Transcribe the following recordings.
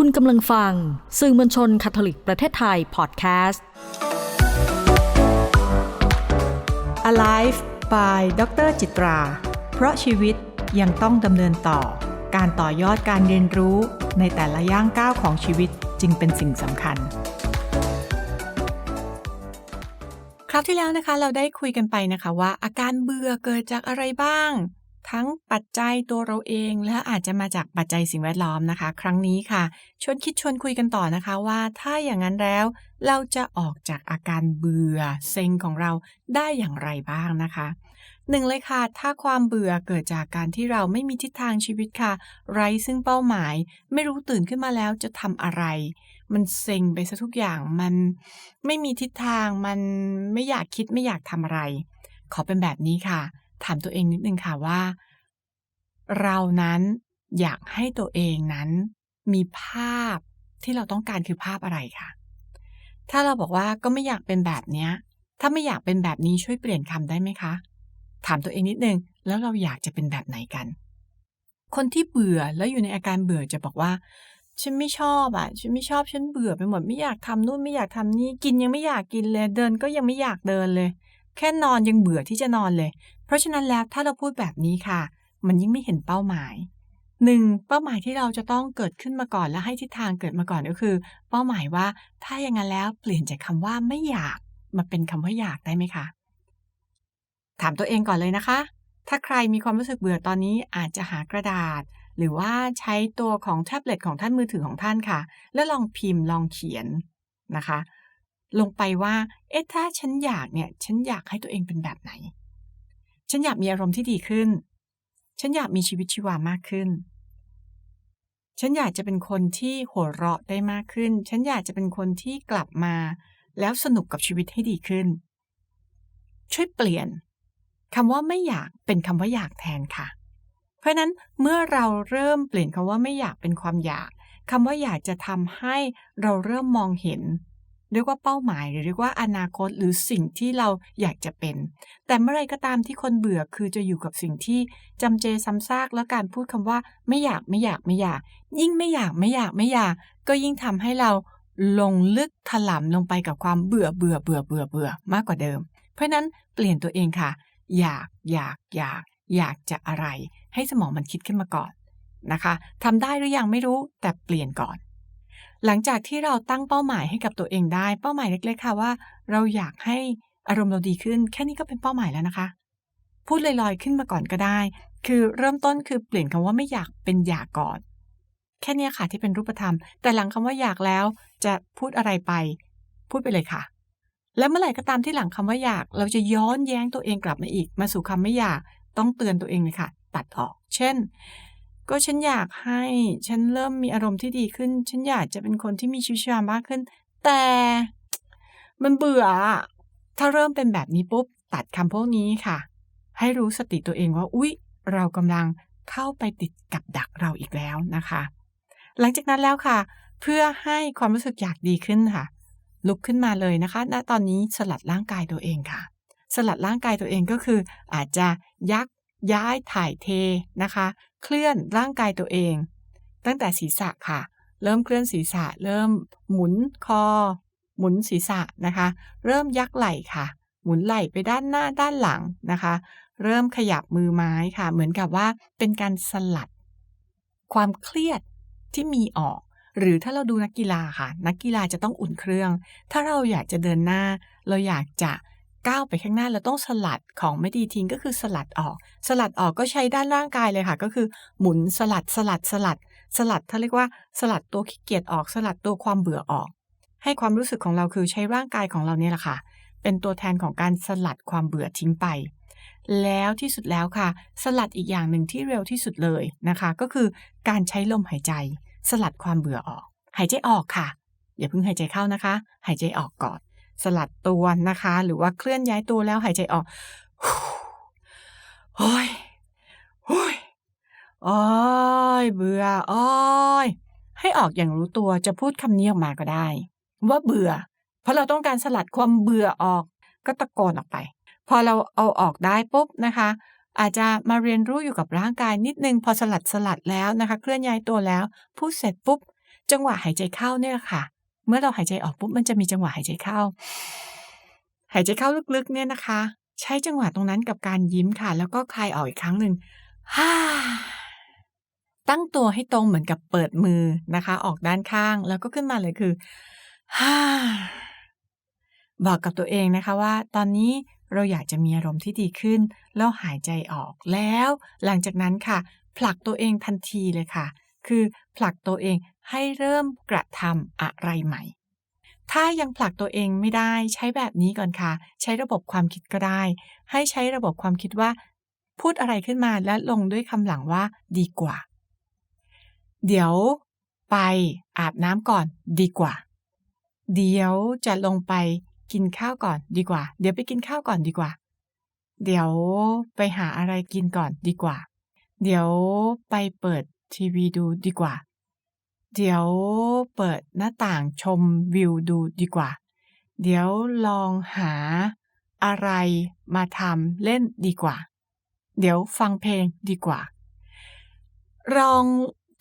คุณกำลังฟัง สื่อมวลชนคาทอลิกประเทศไทยพอดแคสต์ Alive by ดรจิตรา เพราะชีวิตยังต้องดำเนินต่อ การต่อยอดการเรียนรู้ในแต่ละย่างก้าวของชีวิตจึงเป็นสิ่งสำคัญ คราวที่แล้วนะคะเราได้คุยกันไปนะคะว่าอาการเบื่อเกิดจากอะไรบ้าง ทั้งปัจจัยตัวเราเอง และอาจจะมาจากปัจจัยสิ่งแวดล้อมนะคะ ครั้งนี้ค่ะ ชวนคิดชวนคุยกันต่อนะคะว่าถ้าอย่างนั้นแล้ว เราจะออกจากอาการเบื่อเซ็งของเราได้อย่างไรบ้างนะคะหนึ่งเลยค่ะ ถ้าความเบื่อเกิดจากการที่เราไม่มีทิศทางชีวิตค่ะ ไร้ซึ่งเป้าหมาย ไม่รู้ตื่นขึ้นมาแล้วจะทำอะไร มันเซ็งไปซะทุกอย่าง มันไม่มีทิศทาง มันไม่อยากคิดไม่อยากทำอะไร ขอเป็นแบบนี้ค่ะ ถามตัวเองนิดนึงค่ะว่า เรานั้นอยากให้ตัวเองนั้น มีภาพที่เราต้องการคือภาพอะไรคะถ้าเราบอกว่าก็ไม่อยากเป็นแบบเนี้ย ถ้าไม่อยากเป็นแบบนี้ช่วยเปลี่ยนคำได้ไหมคะ ถามตัวเองนิดนึง แล้วเราอยากจะเป็นแบบไหนกัน คนที่เบื่อแล้วอยู่ในอาการเบื่อจะบอกว่า ฉันไม่ชอบอะ ฉันไม่ชอบ ฉันเบื่อไปหมด ไม่อยากทำนู่น ไม่อยากทำนี่ กินยังไม่อยากกินเลย เดินก็ยังไม่อยากเดินเลย แค่นอนยังเบื่อที่จะนอนเลย เพราะฉะนั้นแล้วถ้าเราพูดแบบนี้ค่ะ มันยิ่งไม่เห็นเป้าหมายหนึ่งเป้าหมายที่เราจะต้องเกิดขึ้นมาก่อนและให้ทิศทางเกิดมาก่อนก็คือ เป้าหมายว่าถ้าอย่างนั้นแล้วเปลี่ยนจากคำว่าไม่อยากมาเป็นคำว่าอยากได้ไหมคะ ถามตัวเองก่อนเลยนะคะ ถ้าใครมีความรู้สึกเบื่อตอนนี้อาจจะหากระดาษ หรือว่าใช้ตัวของแท็บเล็ตของท่านมือถือของท่านค่ะ แล้วลองพิมพ์ลองเขียนนะคะ ลงไปว่า เอ๊ะถ้าฉันอยากเนี่ย ฉันอยากให้ตัวเองเป็นแบบไหน ฉันอยากมีอารมณ์ที่ดีขึ้น ฉันอยากมีชีวิตชีวามากขึ้น ฉันอยากจะเป็นคนที่หัวเราะได้มากขึ้น ฉันอยากจะเป็นคนที่กลับมา แล้วสนุกกับชีวิตให้ดีขึ้น ช่วยเปลี่ยนคำว่าไม่อยากเป็นคำว่าอยากแทนค่ะ เพราะนั้นเมื่อเราเริ่มเปลี่ยนคำว่าไม่อยากเป็นความอยากคำว่าอยากจะทำให้เราเริ่มมองเห็น เรียกว่าเป้าหมายหรือเรียกว่าอนาคตหรือสิ่งที่เราอยากจะเป็น แต่เมื่อไรก็ตามที่คนเบื่อคือจะอยู่กับสิ่งที่จำเจซ้ำซากแล้วการพูดคำว่าไม่อยากไม่อยากไม่อยาก ยิ่งไม่อยากไม่อยากไม่อยาก ก็ยิ่งทำให้เราลงลึกถลำลงไปกับความเบื่อเบื่อเบื่อเบื่อเบื่อมากกว่าเดิม เพราะนั้นเปลี่ยนตัวเองค่ะ อยากอยากอยาก อยากจะอะไร ให้สมองมันคิดขึ้นมาก่อนนะคะทำได้หรือยังไม่รู้แต่เปลี่ยนก่อน หลังจากที่เราตั้งเป้าหมายให้กับตัวเองได้ เป้าหมายเล็ก ๆ ค่ะว่า เราอยากให้อารมณ์เราดีขึ้น แค่นี้ก็เป็นเป้าหมายแล้วนะคะ พูดลอยๆขึ้นมาก่อนก็ได้ คือเริ่มต้นคือเปลี่ยนคำว่าไม่อยากเป็นอยากก่อน แค่นี้ค่ะที่เป็นรูปธรรม แต่หลังคำว่าอยากแล้ว จะพูดอะไรไป พูดไปเลยค่ะ และเมื่อไหร่ก็ตามที่หลังคำว่าอยาก เราจะย้อนแย้งตัวเองกลับมาอีก มาสู่คำไม่อยาก ต้องเตือนตัวเองเลยค่ะ ตัดออก เช่น ก็ฉันอยากให้ฉันเริ่มมีอารมณ์ที่ดีขึ้น ฉันอยากจะเป็นคนที่มีชีวิตชีวามากขึ้น แต่มันเบื่อ ถ้าเริ่มเป็นแบบนี้ปุ๊บ ตัดคำพวกนี้ค่ะ ให้รู้สติตัวเองว่า อุ๊ย เรากำลังเข้าไปติดกับดักเราอีกแล้วนะคะ หลังจากนั้นแล้วค่ะ เพื่อให้ความรู้สึกอยากดีขึ้นค่ะ ลุกขึ้นมาเลยนะคะณตอนนี้สลัดร่างกายตัวเองค่ะ สลัดร่างกายตัวเองก็คืออาจจะยักย้ายถ่ายเทนะคะ เคลื่อนร่างกายตัวเอง ตั้งแต่ศีรษะค่ะ เริ่มเคลื่อนศีรษะ เริ่มหมุนคอ หมุนศีรษะนะคะ เริ่มยักไหล่ค่ะ หมุนไหล่ไปด้านหน้าด้านหลังนะคะ เริ่มขยับมือไม้ค่ะ เหมือนกับว่าเป็นการสลัด ความเครียดที่มีออกหรือถ้าเราดูนักกีฬาค่ะ นักกีฬาจะต้องอุ่นเครื่อง ถ้าเราอยากจะเดินหน้า เราอยากจะ ก้าวไปข้างหน้าเราต้องสลัดของไม่ดีทิ้งก็คือสลัดออก สลัดออกก็ใช้ด้านร่างกายเลยค่ะ ก็คือหมุนสลัดสลัดสลัด สลัดเขาเรียกว่าสลัดตัวขี้เกียจออก สลัดตัวความเบื่อออก ให้ความรู้สึกของเราคือใช้ร่างกายของเราเนี่ยแหละค่ะ เป็นตัวแทนของการสลัดความเบื่อทิ้งไป แล้วที่สุดแล้วค่ะ สลัดอีกอย่างหนึ่งที่เร็วที่สุดเลยนะคะ ก็คือการใช้ลมหายใจ สลัดความเบื่อออก หายใจออกค่ะ อย่าเพิ่งหายใจเข้านะคะ หายใจออกก่อน สลัดตัวนะคะ หรือว่าเคลื่อนย้ายตัวแล้วหายใจออกโอ้ยโอ้ยโอ้ยเบื่อโอ้ยให้ออกอย่างรู้ตัวจะพูดคำนี้ออกมาก็ได้ ว่าเบื่อ เพราะเราต้องการสลัดความเบื่อออก ก็ตะโกนออกไป พอเราเอาออกได้ปุ๊บนะคะ อาจจะมาเรียนรู้อยู่กับร่างกายนิดนึง พอสลัดสลัดแล้วนะคะ เคลื่อนย้ายตัวแล้ว พูดเสร็จปุ๊บ จังหวะหายใจเข้าเนี่ยแหละค่ะ เมื่อเราหายใจออกปุ๊บมันจะมีจังหวะหายใจเข้า หายใจเข้าลึกๆเนี่ยนะคะ ใช้จังหวะตรงนั้นกับการยิ้มค่ะ แล้วก็คลายออกอีกครั้งหนึ่งฮ่าตั้งตัวให้ตรงเหมือนกับเปิดมือนะคะ ออกด้านข้างแล้วก็ขึ้นมาเลยคือฮ่าบอกกับตัวเองนะคะว่า ตอนนี้เราอยากจะมีอารมณ์ที่ดีขึ้น แล้วหายใจออกแล้ว หลังจากนั้นค่ะ ผลักตัวเองทันทีเลยค่ะ คือผลักตัวเอง ให้เริ่มกระทำอะไรใหม่ ถ้ายังผลักตัวเองไม่ได้ใช้แบบนี้ก่อนค่ะ ใช้ระบบความคิดก็ได้ ให้ใช้ระบบความคิดว่า พูดอะไรขึ้นมาและลงด้วยคำหลังว่าดีกว่า เดี๋ยวไปอาบน้ำก่อนดีกว่า เดี๋ยวจะลงไปกินข้าวก่อนดีกว่า เดี๋ยวไปกินข้าวก่อนดีกว่า เดี๋ยวไปหาอะไรกินก่อนดีกว่า เดี๋ยวไปเปิดทีวีดูดีกว่า เดี๋ยวเปิดหน้าต่างชมวิวดูดีกว่า เดี๋ยวลองหาอะไรมาทำเล่นดีกว่า เดี๋ยวฟังเพลงดีกว่า ลอง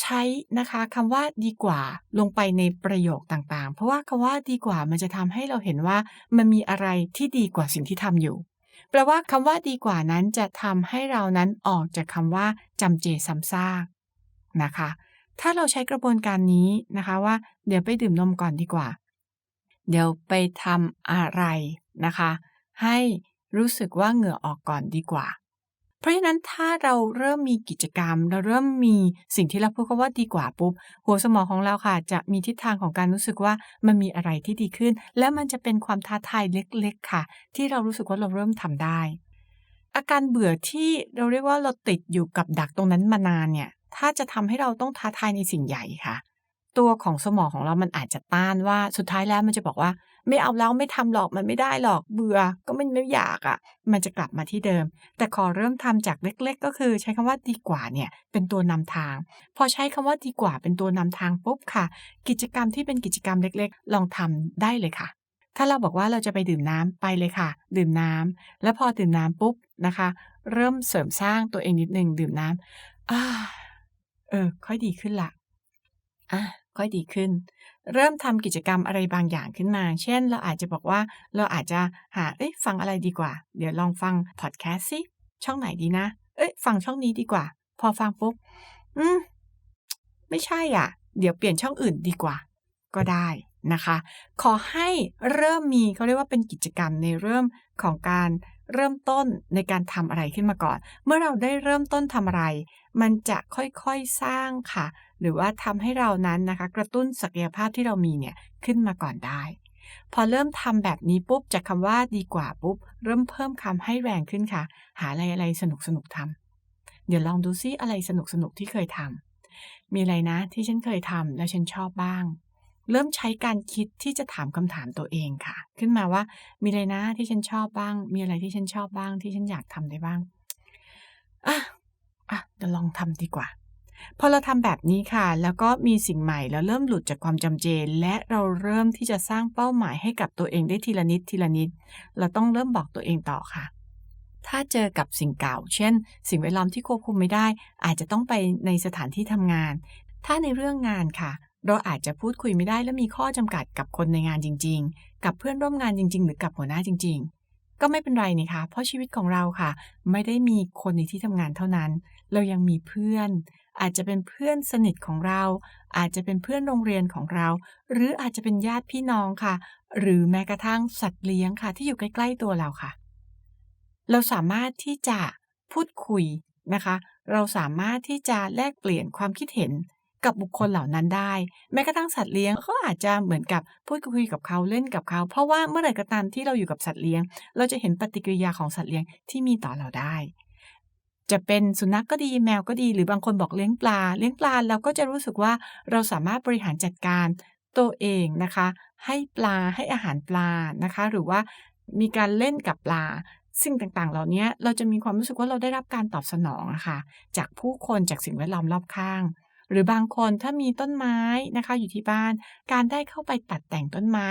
ใช้นะคะคำว่าดีกว่าลงไปในประโยคต่างๆ เพราะว่าคำว่าดีกว่ามันจะทำให้เราเห็นว่ามันมีอะไรที่ดีกว่าสิ่งที่ทำอยู่แปลว่าคำว่าดีกว่านั้นจะทำให้เรานั้นออกจากคำว่าจำเจซ้ำซากนะคะ ถ้าเราใช้กระบวนการนี้นะคะว่า เดี๋ยวไปดื่มนมก่อนดีกว่า เดี๋ยวไปทำอะไรนะคะ ให้รู้สึกว่าเหงื่อออกก่อนดีกว่า เพราะฉะนั้นถ้าเราเริ่มมีกิจกรรม เราเริ่มมีสิ่งที่เราพูดว่าดีกว่าปุ๊บ หัวสมองของเราค่ะ จะมีทิศทางของการรู้สึกว่ามันมีอะไรที่ดีขึ้น และมันจะเป็นความท้าทายเล็กๆค่ะ ที่เรารู้สึกว่าเราเริ่มทำได้อาการเบื่อที่เราเรียกว่าเราติดอยู่กับดักตรงนั้นมานานเนี่ย ถ้าจะทำให้เราต้องท้าทายในสิ่งใหญ่ค่ะ ตัวของสมองของเรามันอาจจะต้านว่าสุดท้ายแล้วมันจะบอกว่า ไม่เอาแล้วไม่ทำหรอกมันไม่ได้หรอกเบื่อก็ไม่ไม่อยากอะ่ะ มันจะกลับมาที่เดิม แต่ขอเริ่มทำจากเล็ก ๆ ก็คือใช้คำว่าดีกว่าเนี่ยเป็นตัวนำทาง พอใช้คำว่าดีกว่าเป็นตัวนำทางปุ๊บค่ะ กิจกรรมที่เป็นกิจกรรมเล็ก ๆ ลองทำได้เลยค่ะถ้าเราบอกว่าเราจะไปดื่มน้ำไปเลยค่ะ ดื่มน้ำแล้วพอดื่มน้ำปุ๊บนะคะ เริ่มเสริมสร้างตัวเองนิดนึงดื่มน้ำอ่า เออ ค่อยดีขึ้นละอะค่อยดีขึ้น เริ่มทำกิจกรรมอะไรบางอย่างขึ้นมา เช่น เราอาจจะบอกว่าเราอาจจะหาเอ้ยฟังอะไรดีกว่า เดี๋ยวลองฟังพอดแคสต์สิช่องไหนดีนะ เอ้ย ฟังช่องนี้ดีกว่า พอฟังปุ๊บอืมไม่ใช่อะ เดี๋ยวเปลี่ยนช่องอื่นดีกว่า ก็ได้ นะคะ ขอให้เริ่มมีเขาเรียกว่าเป็นกิจกรรมในเริ่มของการเริ่มต้นในการทำอะไรขึ้นมาก่อน เมื่อเราได้เริ่มต้นทำอะไร มันจะค่อยๆสร้างค่ะ หรือว่าทำให้เรานั้นนะคะ กระตุ้นศักยภาพที่เรามีเนี่ยขึ้นมาก่อนได้ พอเริ่มทำแบบนี้ปุ๊บจากคำว่าดีกว่าปุ๊บ เริ่มเพิ่มคำให้แรงขึ้นค่ะ หาอะไรอะไรสนุกสนุกทำเดี๋ยวลองดูซิอะไรสนุกสนุกที่เคยทำมีอะไรนะที่ฉันเคยทำแล้วฉันชอบบ้าง เริ่มใช้การคิดที่จะถามคำถามตัวเองค่ะ ขึ้นมาว่ามีอะไรนะที่ฉันชอบบ้าง มีอะไรที่ฉันชอบบ้าง ที่ฉันอยากทำได้บ้างอะอะเดี๋ยวลองทำดีกว่าพอเราทำแบบนี้ค่ะ แล้วก็มีสิ่งใหม่แล้วเริ่มหลุดจากความจำเจ และเราเริ่มที่จะสร้างเป้าหมายให้กับตัวเองได้ทีละนิดทีละนิด เราต้องเริ่มบอกตัวเองต่อค่ะ ถ้าเจอกับสิ่งเก่า เช่น สิ่งแวดล้อมที่ควบคุมไม่ได้ อาจจะต้องไปในสถานที่ทำงาน ถ้าในเรื่องงานค่ะ เราอาจจะพูดคุยไม่ได้และมีข้อจำกัดกับคนในงานจริง ๆ กับเพื่อนร่วมงานจริง ๆ หรือกับหัวหน้าจริง ๆ ก็ไม่เป็นไรนี่คะ เพราะชีวิตของเราค่ะ ไม่ได้มีคนในที่ทำงานเท่านั้น เรายังมีเพื่อน อาจจะเป็นเพื่อนสนิทของเรา อาจจะเป็นเพื่อนโรงเรียนของเรา หรืออาจจะเป็นญาติพี่น้องค่ะ หรือแม้กระทั่งสัตว์เลี้ยงค่ะ ที่อยู่ใกล้ ๆ ตัวเราค่ะ เราสามารถที่จะพูดคุยนะคะ เราสามารถที่จะแลกเปลี่ยนความคิดเห็น กับบุคคลเหล่านั้นได้ แม้กระทั่งสัตว์เลี้ยงก็อาจจะเหมือนกับพูดคุยกับเขาเล่นกับเขา เพราะว่าเมื่อไหร่ก็ตามที่เราอยู่กับสัตว์เลี้ยง เราจะเห็นปฏิกิริยาของสัตว์เลี้ยงที่มีต่อเราได้ จะเป็นสุนัขกก็ดีแมวก็ดี หรือบางคนบอกเลี้ยงปลา เลี้ยงปลาเราก็จะรู้สึกว่าเราสามารถบริหารจัดการตัวเองนะคะ ให้ปลาให้อาหารปลานะคะ หรือว่ามีการเล่นกับปลาสิ่งต่างๆ เหล่านี้เราจะมีความรู้สึกว่าเราได้รับการตอบสนองะค่ะจากผู้คนจากสิ่งแวดล้อมรอบข้าง หรือบางคนถ้ามีต้นไม้นะคะอยู่ที่บ้าน การได้เข้าไปตัดแต่งต้นไม้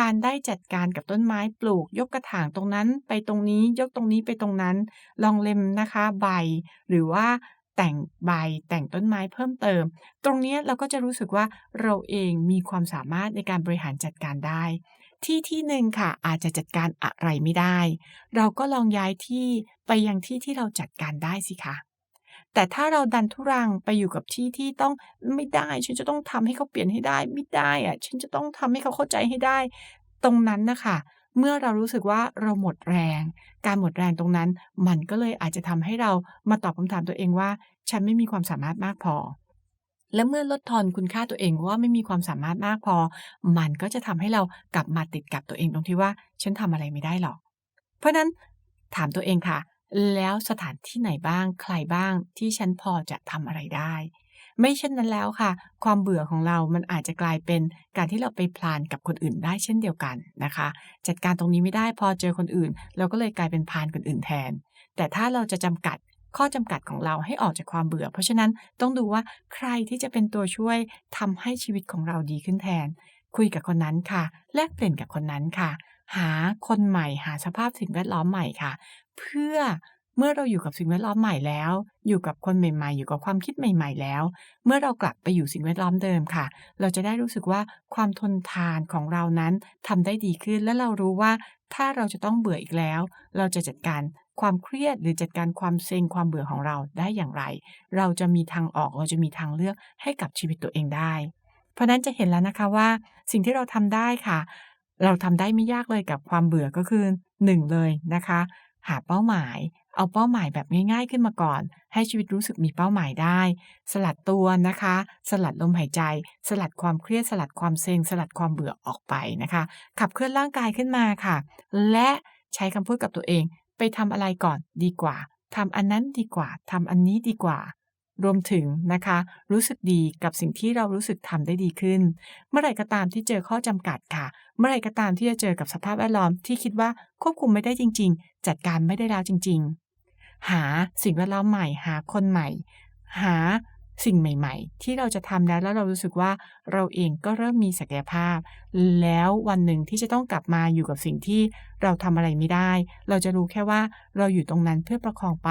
การได้จัดการกับต้นไม้ปลูก ยกกระถางตรงนั้นไปตรงนี้ยกตรงนี้ไปตรงนั้น ลองเล็มนะคะใบ หรือว่าแต่งใบแต่งต้นไม้เพิ่มเติม ตรงนี้เราก็จะรู้สึกว่าเราเองมีความสามารถในการบริหารจัดการได้ ที่ที่หนึ่งค่ะอาจจะจัดการอะไรไม่ได้ เราก็ลองย้ายที่ไปยังที่ที่เราจัดการได้สิคะ แต่ถ้าเราดันทุรังไปอยู่กับที่ที่ต้องไม่ได้ ฉันจะต้องทำให้เขาเปลี่ยนให้ได้ ไม่ได้อะฉันจะต้องทำให้เขาเข้าใจให้ได้ ตรงนั้นนะคะเมื่อเรารู้สึกว่าเราหมดแรง การหมดแรงตรงนั้น มันก็เลยอาจจะทำให้เรามาตอบคำถามตัวเองว่า ฉันไม่มีความสามารถมากพอ และเมื่อลดทอนคุณค่าตัวเองว่าไม่มีความสามารถมากพอ มันก็จะทำให้เรากลับมาติดกับตัวเองตรงที่ว่า ฉันทำอะไรไม่ได้หรอก เพราะนั้นถามตัวเองค่ะ แล้วสถานที่ไหนบ้างใครบ้างที่ฉันพอจะทำอะไรได้ ไม่เช่นนั้นแล้วค่ะ ความเบื่อของเรามันอาจจะกลายเป็นการที่เราไปพลานกับคนอื่นได้เช่นเดียวกันนะคะ จัดการตรงนี้ไม่ได้พอเจอคนอื่น เราก็เลยกลายเป็นพาลคนอื่นแทน แต่ถ้าเราจะจำกัดข้อจำกัดของเราให้ออกจากความเบื่อ เพราะฉะนั้นต้องดูว่าใครที่จะเป็นตัวช่วยทำให้ชีวิตของเราดีขึ้นแทน คุยกับคนนั้นค่ะ แลกเปลี่ยนกับคนนั้นค่ะ หาคนใหม่ หาสภาพสิ่งแวดล้อมใหม่ค่ะ เพื่อเมื่อเราอยู่กับสิ่งแวดล้อมใหม่แล้ว อยู่กับคนใหม่ ๆ อยู่กับความคิดใหม่ ๆ แล้ว เมื่อเรากลับไปอยู่สิ่งแวดล้อมเดิมค่ะ เราจะได้รู้สึกว่าความทนทานของเรานั้นทำได้ดีขึ้น และเรารู้ว่าถ้าเราจะต้องเบื่ออีกแล้ว เราจะจัดการความเครียดหรือจัดการความเซ็งความเบื่อของเราได้อย่างไร เราจะมีทางออกเราจะมีทางเลือกให้กับชีวิตตัวเองได้ เพราะนั้นจะเห็นแล้วนะคะว่า สิ่งที่เราทำได้ค่ะ เราทำได้ไม่ยากเลยกับความเบื่อก็คือ 1 เลยนะคะ หาเป้าหมาย เอาเป้าหมายแบบง่ายๆขึ้นมาก่อน ให้ชีวิตรู้สึกมีเป้าหมายได้ สลัดตัวนะคะ สลัดลมหายใจ สลัดความเครียดสลัดความเซ็ง สลัดความเบื่อออกไปนะคะ ขับเคลื่อนร่างกายขึ้นมาค่ะ และใช้คำพูดกับตัวเอง ไปทำอะไรก่อนดีกว่าทำอันนั้นดีกว่าทำอันนี้ดีกว่า รวมถึงนะคะ รู้สึกดีกับสิ่งที่เรารู้สึกทำได้ดีขึ้น เมื่อไหร่ก็ตามที่เจอข้อจำกัดค่ะ เมื่อไหร่ก็ตามที่จะเจอกับสภาพแวดล้อมที่คิดว่าควบคุมไม่ได้จริง ๆ จัดการไม่ได้แล้วจริง ๆ หาสิ่งแวดล้อมใหม่ หาคนใหม่ หา สิ่งใหม่ ๆ ที่เราจะทำแล้วแล้วเรารู้สึกว่าเราเองก็เริ่มมีศักยภาพ แล้ววันหนึ่งที่จะต้องกลับมาอยู่กับสิ่งที่เราทำอะไรไม่ได้ เราจะรู้แค่ว่าเราอยู่ตรงนั้นเพื่อประคองไป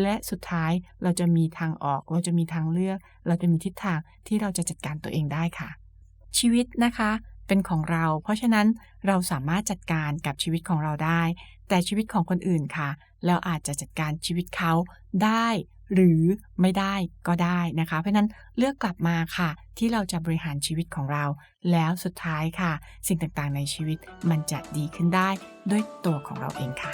และสุดท้ายเราจะมีทางออก เราจะมีทางเลือก เราจะมีทิศทางที่เราจะจัดการตัวเองได้ค่ะ ชีวิตนะคะ เป็นของเรา เพราะฉะนั้นเราสามารถจัดการกับชีวิตของเราได้ แต่ชีวิตของคนอื่นค่ะ เราอาจจะจัดการชีวิตเขาได้ หรือไม่ได้ก็ได้นะคะ เพราะฉะนั้นเลือกกลับมาค่ะ ที่เราจะบริหารชีวิตของเรา แล้วสุดท้ายค่ะ สิ่งต่างๆในชีวิตมันจะดีขึ้นได้ด้วยตัวของเราเองค่ะ